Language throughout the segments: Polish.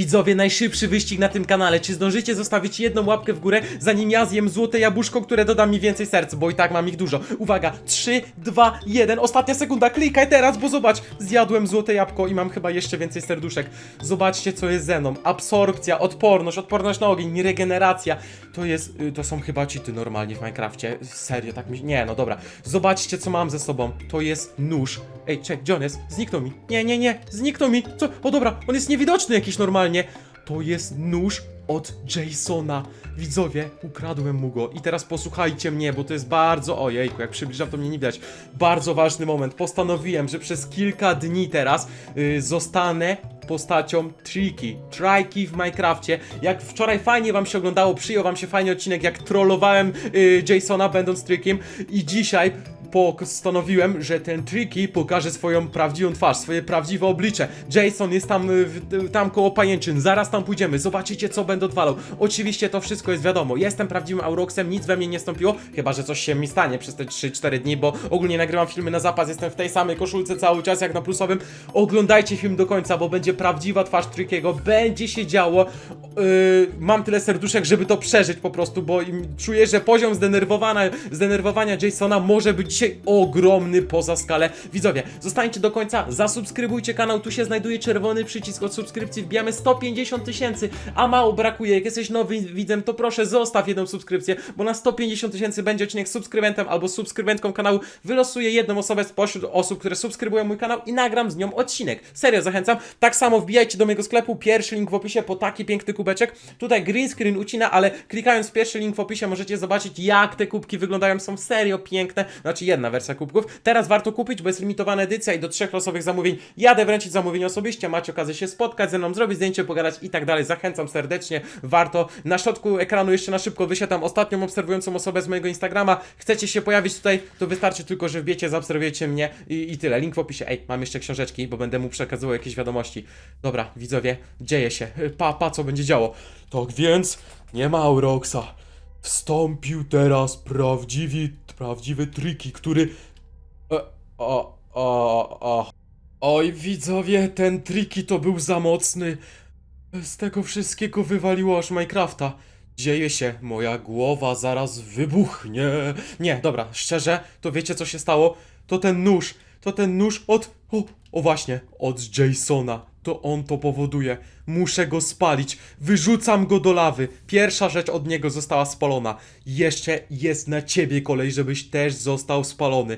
Widzowie, najszybszy wyścig na tym kanale. Czy zdążycie zostawić jedną łapkę w górę, zanim ja zjem złote jabłuszko, które doda mi więcej serc, bo i tak mam ich dużo. Uwaga, 3, 2, 1, ostatnia sekunda, klikaj teraz, bo zobacz, zjadłem złote jabłko i mam chyba jeszcze więcej serduszek. Zobaczcie, co jest ze mną. Absorpcja, odporność, odporność na ogień, regeneracja. To jest, y, to są chyba cheaty normalnie w Minecrafcie. Serio, tak mi, nie, no dobra. Zobaczcie, co mam ze sobą. To jest nóż. Ej, czek, on jest? Zniknął mi. Nie, nie, nie, zniknął mi. Co? O dobra, on jest niewidoczny jakiś normalnie. To jest nóż od Jasona. Widzowie, ukradłem mu go. I teraz posłuchajcie mnie, bo to jest bardzo. Ojejku, jak przybliżam, to mnie nie widać. Bardzo ważny moment. Postanowiłem, że przez kilka dni teraz y, zostanę postacią Triki. Triki w Minecrafcie. Jak wczoraj fajnie wam się oglądało, przyjął wam się fajnie odcinek, jak trollowałem y, Jasona będąc Trikiem. I dzisiaj postanowiłem, że ten Tricky pokaże swoją prawdziwą twarz, swoje prawdziwe oblicze. Jason jest tam, y, tam koło pajęczyn, zaraz tam pójdziemy, zobaczycie co będę odwalał. Oczywiście to wszystko jest wiadomo, jestem prawdziwym Auroxem, nic we mnie nie stąpiło, chyba że coś się mi stanie przez te 3-4 dni, bo ogólnie nagrywam filmy na zapas, jestem w tej samej koszulce cały czas jak na plusowym. Oglądajcie film do końca, bo będzie prawdziwa twarz Trickiego, będzie się działo. Yy, mam tyle serduszek, żeby to przeżyć po prostu, bo czuję, że poziom zdenerwowania, zdenerwowania Jasona może być dzisiaj ogromny poza skalę. Widzowie, zostańcie do końca, zasubskrybujcie kanał, tu się znajduje czerwony przycisk od subskrypcji, wbijamy 150 tysięcy, a mało brakuje. Jak jesteś nowy widzem, to proszę zostaw jedną subskrypcję, bo na 150 tysięcy będzie odcinek subskrybentem albo subskrybentką kanału. Wylosuję jedną osobę spośród osób, które subskrybują mój kanał i nagram z nią odcinek. Serio, zachęcam. Tak samo wbijajcie do mojego sklepu, pierwszy link w opisie po taki piękny kubeczek. Tutaj green screen ucina, ale klikając w pierwszy link w opisie możecie zobaczyć jak te kubki wyglądają. Są serio piękne. Znaczy jedna wersja kubków. Teraz warto kupić, bo jest limitowana edycja i do trzech losowych zamówień jadę wręczyć zamówienie osobiście. Macie okazję się spotkać ze mną, zrobić zdjęcie, pogadać i tak dalej. Zachęcam serdecznie. Warto. Na środku ekranu jeszcze na szybko wyświetlam ostatnią obserwującą osobę z mojego Instagrama. Chcecie się pojawić tutaj, to wystarczy tylko, że wbiecie, zaobserwujecie mnie i, i tyle. Link w opisie. Ej, mam jeszcze książeczki, bo będę mu przekazywał jakieś wiadomości. Dobra, widzowie, dzieje się. Pa, pa, co będzie działo. Tak więc, nie ma Auroxa. Wstąpił teraz prawdziwy, prawdziwy Triki, który... E, o, o, o. Oj, widzowie, ten Triki to był za mocny. Z tego wszystkiego wywaliło aż Minecrafta. Dzieje się, moja głowa zaraz wybuchnie. Nie, dobra, szczerze, to wiecie co się stało? To ten nóż, to ten nóż od... O, o właśnie, od Jasona. To on to powoduje. Muszę go spalić. Wyrzucam go do lawy. Pierwsza rzecz od niego została spalona. Jeszcze jest na ciebie kolej, żebyś też został spalony.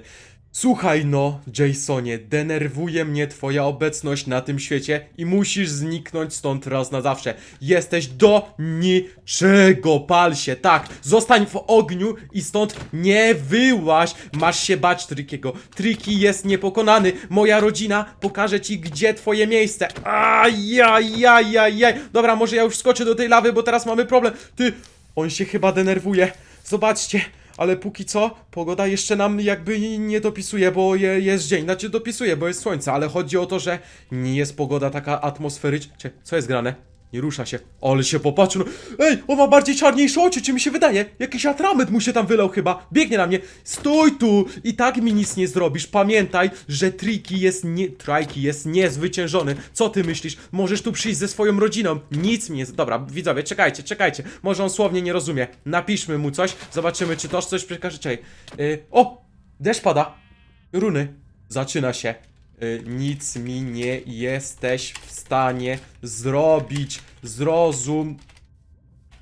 Słuchaj no, Jasonie, denerwuje mnie twoja obecność na tym świecie i musisz zniknąć stąd raz na zawsze. Jesteś do niczego, pal się, tak, zostań w ogniu i stąd nie wyłaź. Masz się bać Trikiego. Triki jest niepokonany. Moja rodzina pokaże ci, gdzie twoje miejsce. Ajajajajaj. Dobra, może ja już skoczę do tej lawy, bo teraz mamy problem. Ty, on się chyba denerwuje. Zobaczcie. Ale póki co, pogoda jeszcze nam jakby nie dopisuje, bo je, jest dzień. Znaczy dopisuje, bo jest słońce, ale chodzi o to, że nie jest pogoda taka atmosferyczna. Co jest grane? Nie rusza się. Ale się popatrzył. No. Ej, on ma bardziej czarniejsze oczy, czy mi się wydaje? Jakiś atrament mu się tam wylał chyba. Biegnie na mnie. Stój tu! I tak mi nic nie zrobisz. Pamiętaj, że Triki jest nie... Trajki jest niezwyciężony. Co ty myślisz? Możesz tu przyjść ze swoją rodziną. Nic mi nie... Dobra, widzowie, czekajcie, czekajcie. Może on słownie nie rozumie. Napiszmy mu coś. Zobaczymy, czy toż coś przekaże. Czekaj. Yy, o! Deszcz pada. Runy. Zaczyna się. Y, nic mi nie jesteś w stanie zrobić. Zrozum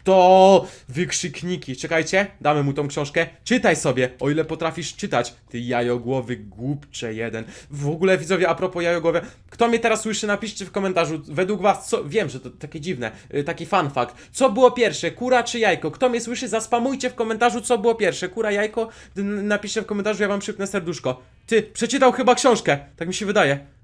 to wykrzykniki. Czekajcie, damy mu tą książkę. Czytaj sobie, o ile potrafisz czytać. Ty jajogłowy głupcze jeden. W ogóle widzowie, a propos jajogłowy, kto mnie teraz słyszy, napiszcie w komentarzu. Według was, co. Wiem, że to takie dziwne, y, taki fun fact. Co było pierwsze, kura czy jajko? Kto mnie słyszy, zaspamujcie w komentarzu, co było pierwsze, kura, jajko. Napiszcie w komentarzu, ja wam przypnę serduszko. Ty, przeczytał chyba książkę, tak mi się wydaje.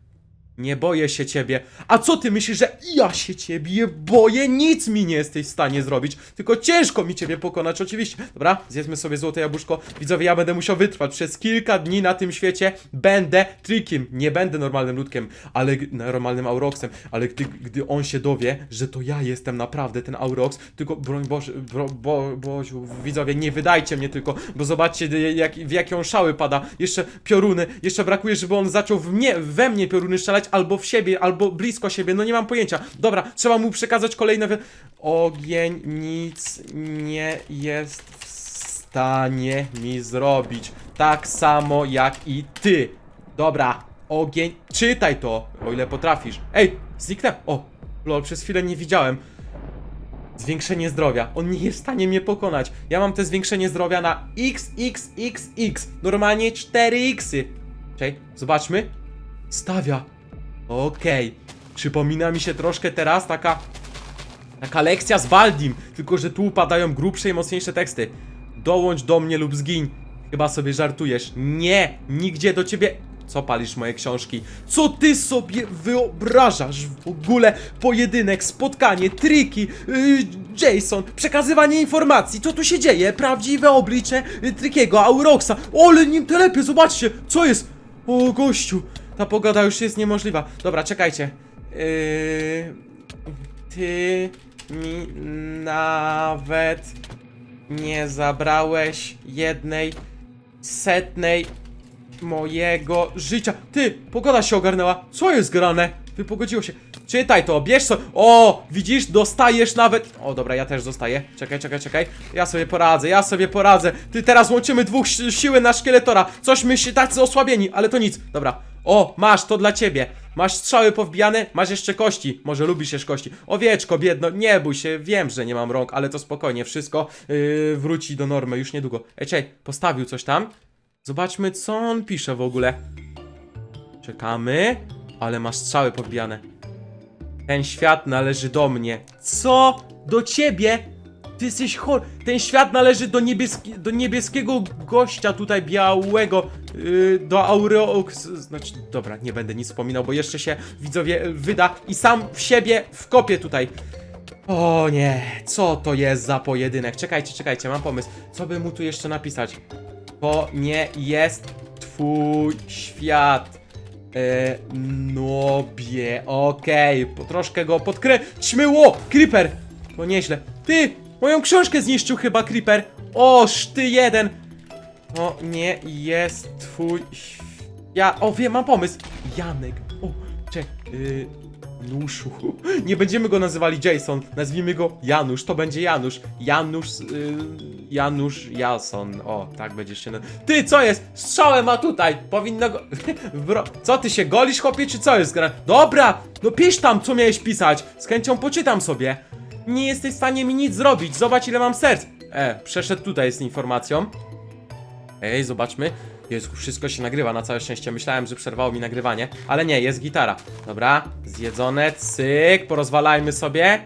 Nie boję się ciebie. A co ty myślisz, że ja się ciebie boję? Nic mi nie jesteś w stanie zrobić. Tylko ciężko mi ciebie pokonać, oczywiście. Dobra, zjedzmy sobie złote jabłuszko. Widzowie, ja będę musiał wytrwać. Przez kilka dni na tym świecie będę trikiem. Nie będę normalnym ludkiem, ale normalnym Auroxem. Ale gdy, gdy on się dowie, że to ja jestem naprawdę ten Aurox, tylko broń Boże, bro, bo, Boziu, widzowie, nie wydajcie mnie tylko, bo zobaczcie jak, w jakie on szały pada. Jeszcze pioruny, jeszcze brakuje, żeby on zaczął w mnie, we mnie pioruny strzelać, albo w siebie, albo blisko siebie, no nie mam pojęcia. Dobra, trzeba mu przekazać kolejne... Ogień nic nie jest w stanie mi zrobić. Tak samo jak i ty. Dobra, ogień, czytaj to, o ile potrafisz. Ej, zniknę. O, lol, przez chwilę nie widziałem. Zwiększenie zdrowia. On nie jest w stanie mnie pokonać. Ja mam te zwiększenie zdrowia na XXXX. Normalnie 4Xy. Czekaj, zobaczmy. Stawia. Okej. Przypomina mi się troszkę teraz taka... Taka lekcja z Baldim. Tylko, że tu padają grubsze i mocniejsze teksty. Dołącz do mnie lub zgiń. Chyba sobie żartujesz. Nie! Nigdzie do ciebie... Co palisz moje książki? Co ty sobie wyobrażasz w ogóle? Pojedynek, spotkanie, triki, yy, Jason, przekazywanie informacji, co tu się dzieje? Prawdziwe oblicze yy, Trikiego, Auroxa. Ole nim telepie, zobaczcie, co jest? O gościu, ta pogoda już jest niemożliwa. Dobra, czekajcie. Yy, ty mi nawet nie zabrałeś jednej setnej mojego życia. Ty, pogoda się ogarnęła. Co jest grane? Wypogodziło się. Czytaj to, bierz so. O, widzisz, dostajesz nawet. O, dobra, ja też dostaję. Czekaj, czekaj, czekaj. Ja sobie poradzę, ja sobie poradzę. Ty teraz łączymy dwóch si- siły na szkieletora. Cośmy się tacy osłabieni, ale to nic. Dobra. O, masz, to dla ciebie. Masz strzały powbijane, masz jeszcze kości. Może lubisz jeszcze kości. Owieczko, biedno, nie bój się, wiem, że nie mam rąk, ale to spokojnie, wszystko yy, wróci do normy już niedługo. Ej, czekaj, postawił coś tam. Zobaczmy, co on pisze w ogóle. Czekamy, ale masz strzały podbijane. Ten świat należy do mnie. Co? Do ciebie? Ty jesteś chor. Ten świat należy do, niebieski, do niebieskiego gościa tutaj białego. Yy, do Aureox. Znaczy, dobra, nie będę nic wspominał, bo jeszcze się widzowie yy, wyda i sam w siebie wkopię tutaj. O nie, co to jest za pojedynek? Czekajcie, czekajcie, mam pomysł. Co by mu tu jeszcze napisać? To nie jest twój świat. E, nobie, okej, po troszkę go podkręćmy, ło, Creeper, to nieźle, ty, moją książkę zniszczył chyba Creeper, oż ty jeden, to nie jest twój ja, o wiem, mam pomysł, Janek, o, czek, y, Januszu, nie będziemy go nazywali Jason, nazwijmy go Janusz, to będzie Janusz, Janusz, y, Janusz Jason, o, tak będziesz się, na- ty, co jest, strzałę ma tutaj, powinno go, Bro, co ty się golisz, chłopie, czy co jest gra? Dobra, no pisz tam, co miałeś pisać, z chęcią poczytam sobie, nie jesteś w stanie mi nic zrobić, zobacz ile mam serc, e, przeszedł tutaj z informacją, Ej, zobaczmy. Jezu, wszystko się nagrywa na całe szczęście. Myślałem, że przerwało mi nagrywanie, ale nie, jest gitara. Dobra, zjedzone, cyk, porozwalajmy sobie.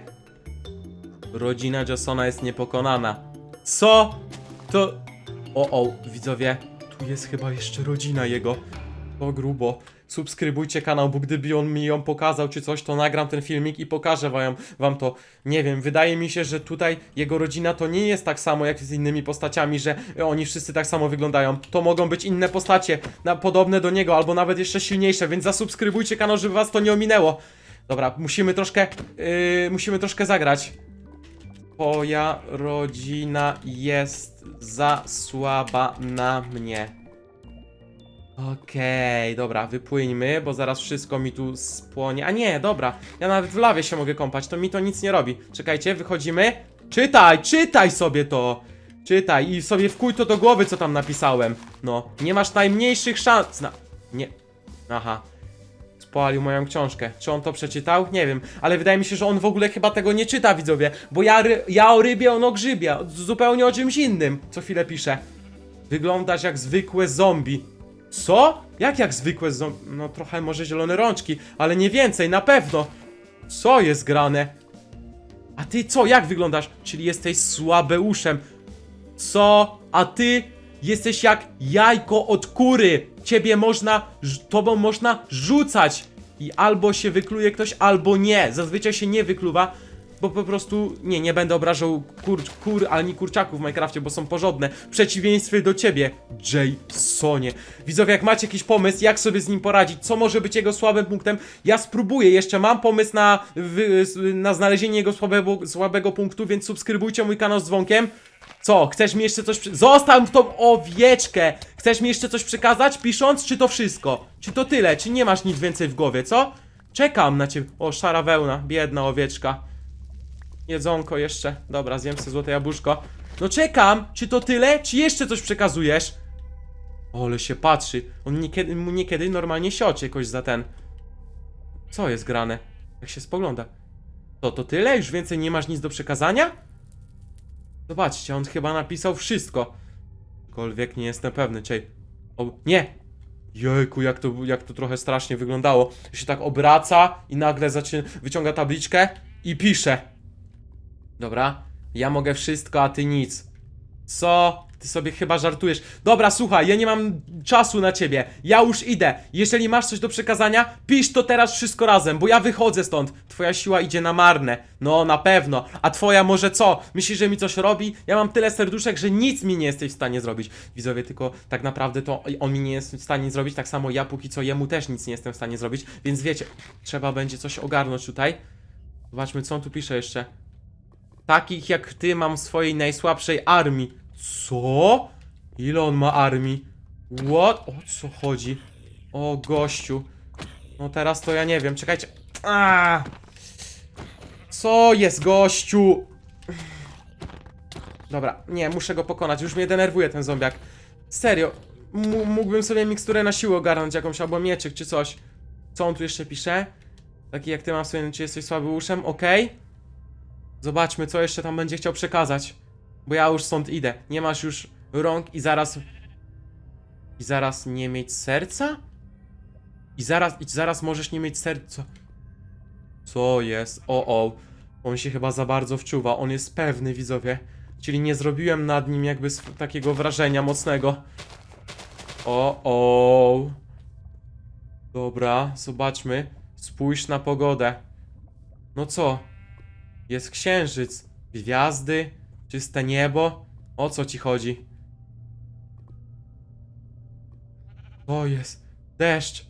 Rodzina Jasona jest niepokonana. Co? To... O, o, widzowie, tu jest chyba jeszcze rodzina jego. To grubo. Subskrybujcie kanał, bo gdyby on mi ją pokazał czy coś, to nagram ten filmik i pokażę wam, wam to. Nie wiem, wydaje mi się, że tutaj jego rodzina to nie jest tak samo jak z innymi postaciami, że oni wszyscy tak samo wyglądają. To mogą być inne postacie, na, podobne do niego, albo nawet jeszcze silniejsze, więc zasubskrybujcie kanał, żeby was to nie ominęło. Dobra, musimy troszkę, yy, musimy troszkę zagrać. Twoja rodzina jest za słaba na mnie. Okej, dobra, wypłyńmy, bo zaraz wszystko mi tu spłonie. A nie, dobra, ja nawet w lawie się mogę kąpać, to mi to nic nie robi. Czekajcie, wychodzimy. Czytaj, czytaj sobie to! Czytaj i sobie wkuj to do głowy, co tam napisałem. No, nie masz najmniejszych szans na... Nie... Aha. Spalił moją książkę. Czy on to przeczytał? Nie wiem, ale wydaje mi się, że on w ogóle chyba tego nie czyta, widzowie. Bo ja, ry ja o rybie, on o grzybie. Zupełnie o czymś innym, co chwilę pisze. Wyglądasz jak zwykłe zombie. Co? Jak jak zwykłe? No trochę może zielone rączki, ale nie więcej, na pewno. Co jest grane? A ty co? Jak wyglądasz? Czyli jesteś słabeuszem. Co? A ty jesteś jak jajko od kury. Ciebie można, tobą można rzucać. I albo się wykluje ktoś, albo nie. Zazwyczaj się nie wykluwa, bo po prostu, nie, nie będę obrażał kur, kur ani kurczaków w Minecrafcie, bo są porządne. W przeciwieństwie do ciebie, Jasonie. Widzowie, jak macie jakiś pomysł, jak sobie z nim poradzić, co może być jego słabym punktem, ja spróbuję. Jeszcze mam pomysł na, na znalezienie jego słabego, słabego punktu, więc subskrybujcie mój kanał z dzwonkiem. Co, chcesz mi jeszcze coś przy... Zostaw tą owieczkę! Chcesz mi jeszcze coś przekazać, pisząc, czy to wszystko? Czy to tyle, czy nie masz nic więcej w głowie, co? Czekam na ciebie. O, szara wełna, biedna owieczka. Jedzonko jeszcze. Dobra, zjem sobie złote jabłuszko. No czekam, czy to tyle, czy jeszcze coś przekazujesz? Ole się patrzy. On niekiedy, mu niekiedy normalnie siocie jakoś za ten. Co jest grane? Jak się spogląda. To to tyle? Już więcej nie masz nic do przekazania? Zobaczcie, on chyba napisał wszystko. Aczkolwiek nie jestem pewny, czej. O, nie! Jejku, jak to, jak to trochę strasznie wyglądało. Się tak obraca i nagle zaczyna, wyciąga tabliczkę i pisze. Dobra, ja mogę wszystko, a ty nic. Co? Ty sobie chyba żartujesz. Dobra, słuchaj, ja nie mam czasu na ciebie. Ja już idę. Jeżeli masz coś do przekazania, pisz to teraz wszystko razem, bo ja wychodzę stąd. Twoja siła idzie na marne. No, na pewno. A twoja może co? Myślisz, że mi coś robi? Ja mam tyle serduszek, że nic mi nie jesteś w stanie zrobić. Widzowie, tylko tak naprawdę to on mi nie jest w stanie zrobić, tak samo ja póki co jemu też nic nie jestem w stanie zrobić. Więc wiecie, trzeba będzie coś ogarnąć tutaj. Zobaczmy, co on tu pisze jeszcze. Takich jak ty mam w swojej najsłabszej armii. Co? Ile on ma armii? What? O co chodzi? O gościu. No teraz to ja nie wiem, czekajcie. A! Co jest gościu? Dobra, nie, muszę go pokonać. Już mnie denerwuje ten zombiak. Serio. M mógłbym sobie miksturę na siłę ogarnąć jakąś, albo mieczyk, czy coś. Co on tu jeszcze pisze? Taki jak ty mam sobie, czy jesteś słaby uszem? Okej. Zobaczmy, co jeszcze tam będzie chciał przekazać. Bo ja już stąd idę. Nie masz już rąk i zaraz. I zaraz nie mieć serca? I zaraz, i zaraz możesz nie mieć serca. Co jest? O, o. On się chyba za bardzo wczuwa. On jest pewny, widzowie. Czyli nie zrobiłem nad nim jakby takiego wrażenia mocnego. O, o. Dobra, zobaczmy. Spójrz na pogodę. No co? Jest księżyc, gwiazdy, czyste niebo. O co ci chodzi? O jest, deszcz.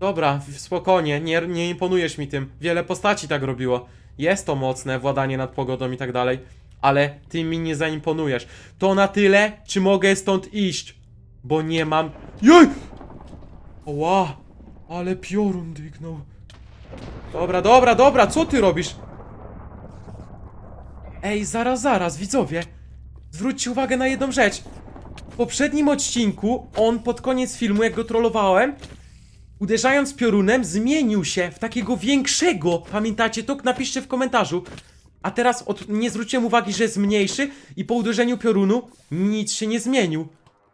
Dobra, spokojnie, nie, nie imponujesz mi tym. Wiele postaci tak robiło. Jest to mocne, władanie nad pogodą i tak dalej, ale ty mi nie zaimponujesz. To na tyle, czy mogę stąd iść? Bo nie mam... Jej! Oła, ale piorun dygnął. Dobra, dobra, dobra, co ty robisz? Ej, zaraz, zaraz, widzowie. Zwróćcie uwagę na jedną rzecz. W poprzednim odcinku, on pod koniec filmu, jak go trollowałem, uderzając piorunem, zmienił się w takiego większego. Pamiętacie to? Napiszcie w komentarzu. A teraz od, nie zwróciłem uwagi, że jest mniejszy i po uderzeniu piorunu nic się nie zmienił.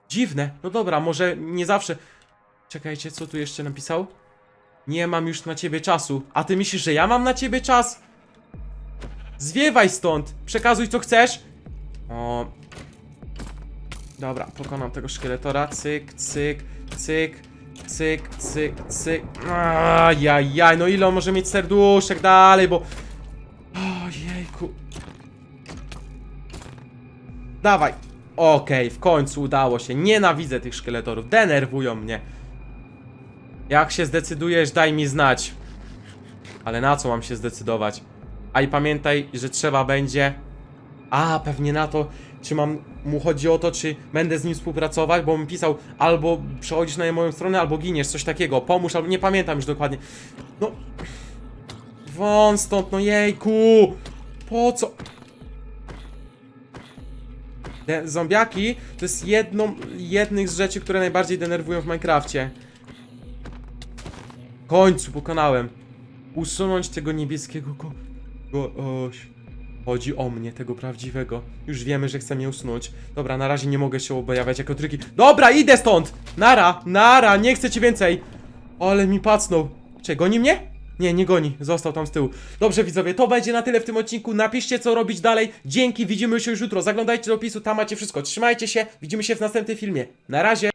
Dziwne. No dobra, może nie zawsze. Czekajcie, co tu jeszcze napisał? Nie mam już na ciebie czasu. A ty myślisz, że ja mam na ciebie czas? Zwiewaj stąd! Przekazuj co chcesz! O. Dobra, pokonam tego szkieletora. Cyk, cyk, cyk, cyk, cyk, cyk. Ajajaj, no ile on może mieć serduszek dalej, bo... Ojejku. Dawaj. Okej, w końcu udało się. Nienawidzę tych szkieletorów. Denerwują mnie. Jak się zdecydujesz, daj mi znać. Ale na co mam się zdecydować? A i pamiętaj, że trzeba będzie. A, pewnie na to, czy mam. Mu chodzi o to, czy będę z nim współpracować, bo mi pisał albo przechodzisz na moją stronę, albo giniesz, coś takiego. Pomóż, albo nie pamiętam już dokładnie. No. Won stąd, no jejku! Po co? Zombiaki to jest jedną, jednych z rzeczy, które najbardziej denerwują w Minecrafcie. Końcu pokonałem. Usunąć tego niebieskiego go... go oś. Chodzi o mnie, tego prawdziwego. Już wiemy, że chce mnie usunąć. Dobra, na razie nie mogę się objawiać jako tryki. Dobra, idę stąd! Nara, nara, nie chcę ci więcej! Ale mi pacnął. Czy goni mnie? Nie, nie goni, został tam z tyłu. Dobrze widzowie, to będzie na tyle w tym odcinku. Napiszcie co robić dalej. Dzięki, widzimy się już jutro. Zaglądajcie do opisu, tam macie wszystko. Trzymajcie się, widzimy się w następnym filmie. Na razie!